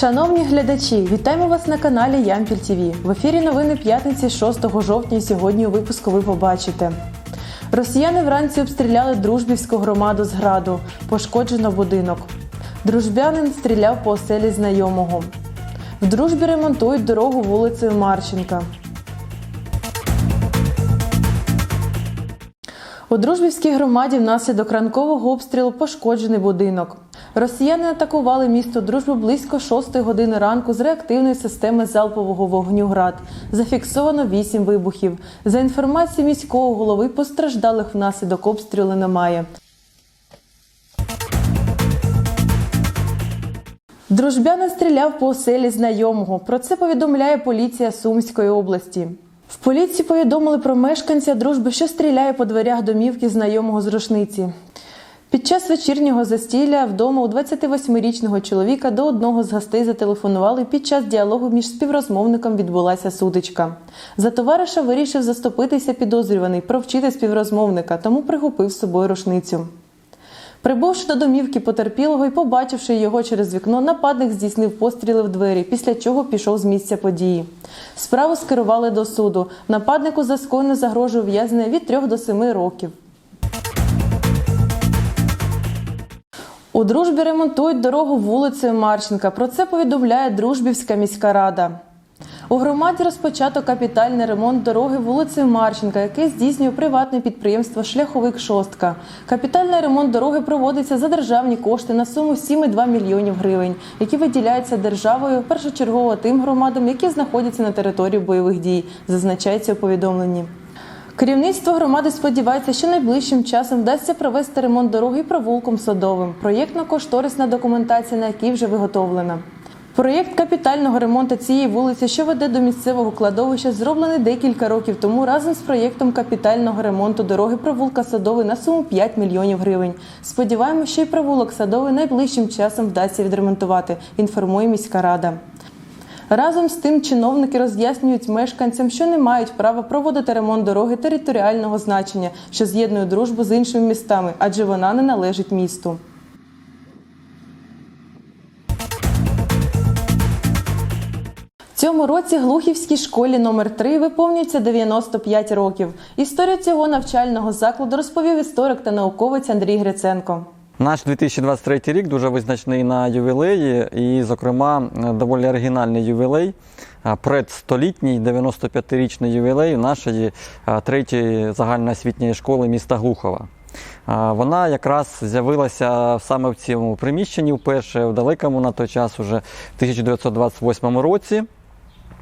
Шановні глядачі, вітаємо вас на каналі Ямпіль ТВ. В ефірі новини п'ятниці 6 жовтня. і Сьогодні у випуску ви побачите. Росіяни вранці обстріляли дружбівську громаду з граду. Пошкоджено будинок. Дружбянин стріляв по оселі знайомого. В дружбі ремонтують дорогу вулицею Марченка. У дружбівській громаді внаслідок ранкового обстрілу пошкоджений будинок. Росіяни атакували місто Дружби близько 6 години ранку з реактивної системи залпового вогню ГРАД. Зафіксовано 8 вибухів. За інформацією міського голови, постраждалих внаслідок обстрілу немає. Дружбянин стріляв по оселі знайомого. Про це повідомляє поліція Сумської області. Поліції повідомили про мешканця дружби, що стріляє по дверях домівки знайомого з рушниці. Під час вечірнього застілля вдома у 28-річного чоловіка до одного з гостей зателефонували. Під час діалогу між співрозмовником відбулася сутичка. За товариша вирішив заступитися підозрюваний, провчити співрозмовника, тому прихопив з собою рушницю. Прибувши до домівки потерпілого і побачивши його через вікно, нападник здійснив постріли в двері, після чого пішов з місця події. Справу скерували до суду. Нападнику за скоєне загрожує ув'язнення від 3 до 7 років. У дружбі ремонтують дорогу вулицею Марченка. Про це повідомляє Дружбівська міська рада. У громаді розпочато капітальний ремонт дороги вулицею Марченка, який здійснює приватне підприємство Шляховик Шостка. Капітальний ремонт дороги проводиться за державні кошти на суму 7,2 мільйонів гривень, які виділяються державою першочергово тим громадам, які знаходяться на території бойових дій, зазначається у повідомленні. Керівництво громади сподівається, що найближчим часом вдасться провести ремонт дороги провулком Садовим. Проєктно-кошторисна документація, на якій вже виготовлена. Проєкт капітального ремонту цієї вулиці, що веде до місцевого кладовища, зроблений декілька років тому разом з проєктом капітального ремонту дороги провулка Садовий на суму 5 мільйонів гривень. Сподіваємося, що й провулок Садовий найближчим часом вдасться відремонтувати, інформує міська рада. Разом з тим чиновники роз'яснюють мешканцям, що не мають права проводити ремонт дороги територіального значення, що з'єднує дружбу з іншими містами, адже вона не належить місту. Цьому році Глухівській школі номер 3 виповнюється 95 років. Історію цього навчального закладу розповів історик та науковець Андрій Гриценко. Наш 2023 рік дуже визначний на ювілеї, і, зокрема, доволі оригінальний ювілей. Предстолітній 95-річний ювілей нашої третьої загальноосвітньої школи міста Глухова. Вона якраз з'явилася саме в цьому приміщенні вперше в далекому на той час, уже в 1928 році.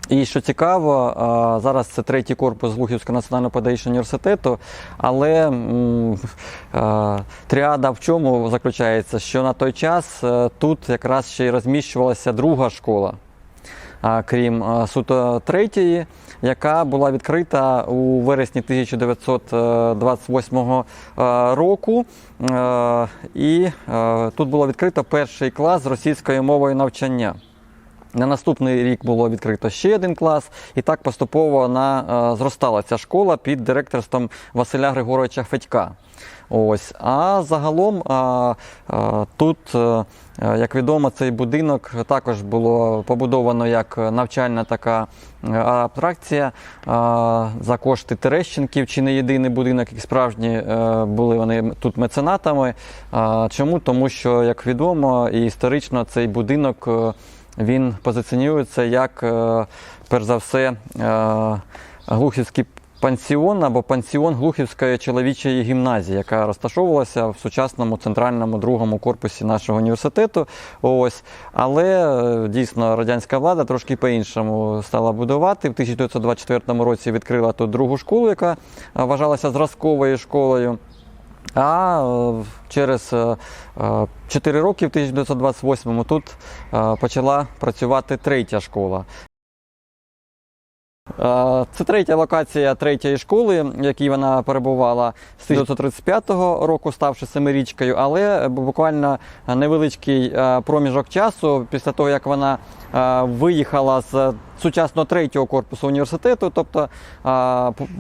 І що цікаво, зараз це третій корпус Глухівського національного педагогічного університету, але тріада в чому заключається, що на той час е, тут якраз ще й розміщувалася друга школа, крім суто третьої, яка була відкрита у вересні 1928 е, року. Е, І е, тут було відкрито перший клас з російською мовою навчання. На наступний рік було відкрито ще один клас, і так поступово вона е, зростала ця школа під директорством Василя Григоровича Федька. Ось. А загалом а, а, тут, е, е, як відомо, цей будинок також було побудовано як навчальна така е, атракція а, за кошти Терещенків, чи не єдиний будинок, як справжні е, були вони тут меценатами. А, Чому? Тому що, як відомо, і історично цей будинок. Він позиціонується як, е, перш за все, е, глухівський пансіон або пансіон Глухівської чоловічої гімназії, яка розташовувалася в сучасному центральному другому корпусі нашого університету. Ось. Але е, дійсно радянська влада трошки по-іншому стала будувати. В 1924 році відкрила тут другу школу, яка вважалася зразковою школою. А е, через 4 роки, в 1928-му, тут е, почала працювати третя школа. Е, Це третя локація третьої школи, в якій вона перебувала з 1935 року, ставши семирічкою, але буквально невеличкий е, проміжок часу після того, як вона е, виїхала з сучасного третього корпусу університету, тобто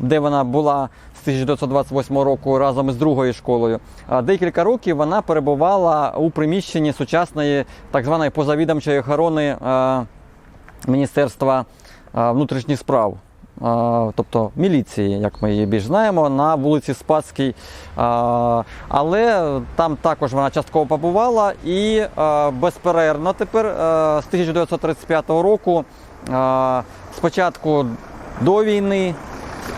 де вона була з 1928 року разом із другою школою. Декілька років вона перебувала у приміщенні сучасної так званої позавідомчої охорони Міністерства внутрішніх справ. Тобто міліції, як ми її більш знаємо, на вулиці Спасській. Е, Але там також вона частково побувала і безперервно тепер з 1935 року, спочатку до війни,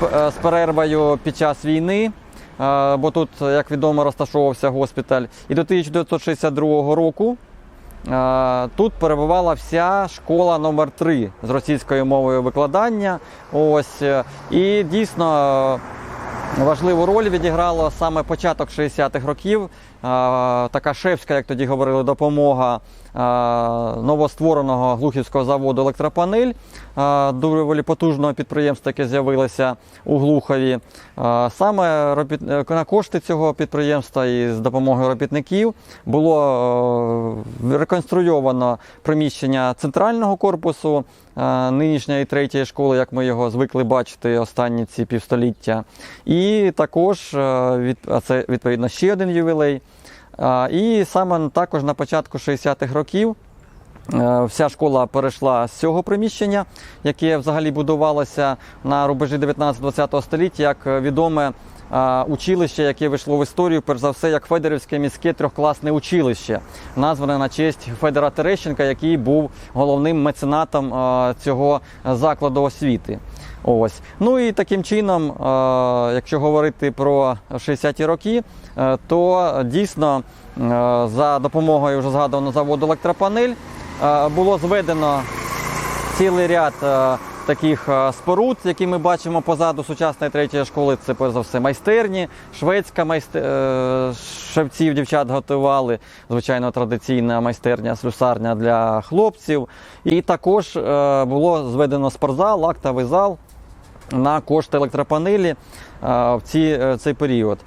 е, з перервою під час війни, бо тут, як відомо, розташовувався госпіталь, і до 1962 року. Е, Тут перебувала вся школа номер 3 з російською мовою викладання. Ось е, і дійсно важливу роль відіграло саме початок 60-х років. Така шефська, як тоді говорили, допомога новоствореного глухівського заводу Електропанель, доволі потужного підприємства, яке з'явилося у Глухові. Саме е, на кошти цього підприємства і з допомогою робітників було е, реконструйовано приміщення центрального корпусу е, нинішньої третьої школи, як ми його звикли бачити останні ці півстоліття. І також це відповідно ще один ювілей. І саме також на початку 60-х років. Е, Вся школа перейшла з цього приміщення, яке взагалі будувалося на рубежі 19-20 століття, як е, відоме училище, яке вийшло в історію, перш за все, як Федорівське міське трьохкласне училище, назване на честь Федора Терещенка, який був головним меценатом цього закладу освіти. Ось. Ну і таким чином, якщо говорити про 60-ті роки, е, то дійсно е, за допомогою вже згаданого заводу електропанель е, було зведено цілий ряд таких е, споруд, які ми бачимо позаду сучасної третьої школи. Це перш за все майстерні, шведська майстер... е, шевців, дівчат готували, звичайно, традиційна майстерня, слюсарня для хлопців. І також е, було зведено спортзал, актовий зал на кошти електропанелі в ці, е, цей період.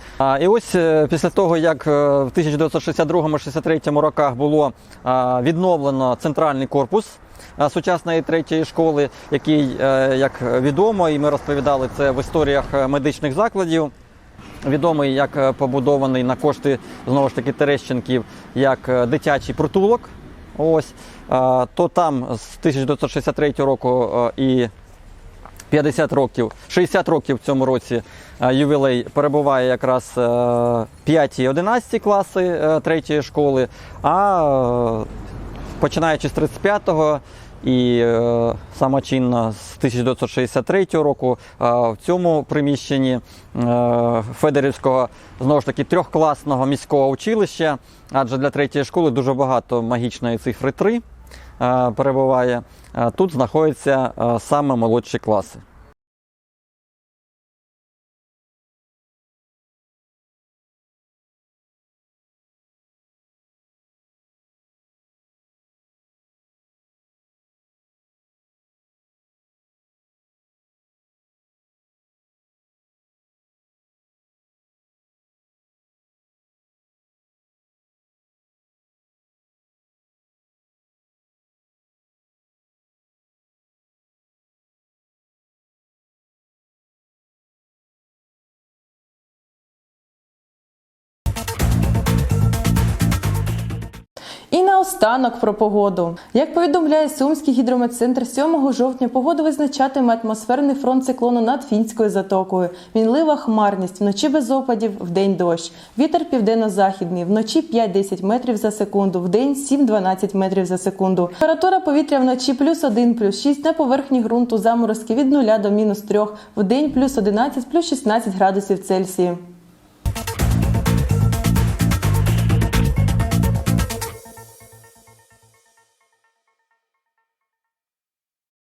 І ось е, після того, як е, в 1962-63 роках було відновлено центральний корпус сучасної третьої школи, який, як відомо, і ми розповідали це в історіях медичних закладів. Відомий як побудований на кошти знову ж таки Терещенків як дитячий притулок. Ось то там з 1963 року і 50 років, 60 років в цьому році е, ювілей перебуває якраз е, 5 і 11 класи е, третьої школи, а е, починаючи з 35-го і е, самочинно з 1963 року е, в цьому приміщенні е, Федорівського знову ж таки трьохкласного міського училища, адже для третьої школи дуже багато магічної цифри 3 е, перебуває. Е, Тут знаходяться е, саме молодші класи. І наостанок про погоду. Як повідомляє Сумський гідрометцентр, 7 жовтня погоду визначатиме атмосферний фронт циклону над фінською затокою. Мінлива хмарність, вночі без опадів, вдень дощ. Вітер південно-західний, вночі 5-10 метрів за секунду, вдень 7-12 метрів за секунду. Температура повітря вночі плюс 1, плюс 6, на поверхні ґрунту заморозки від 0 до мінус 3, вдень плюс 11, плюс 16 градусів Цельсію.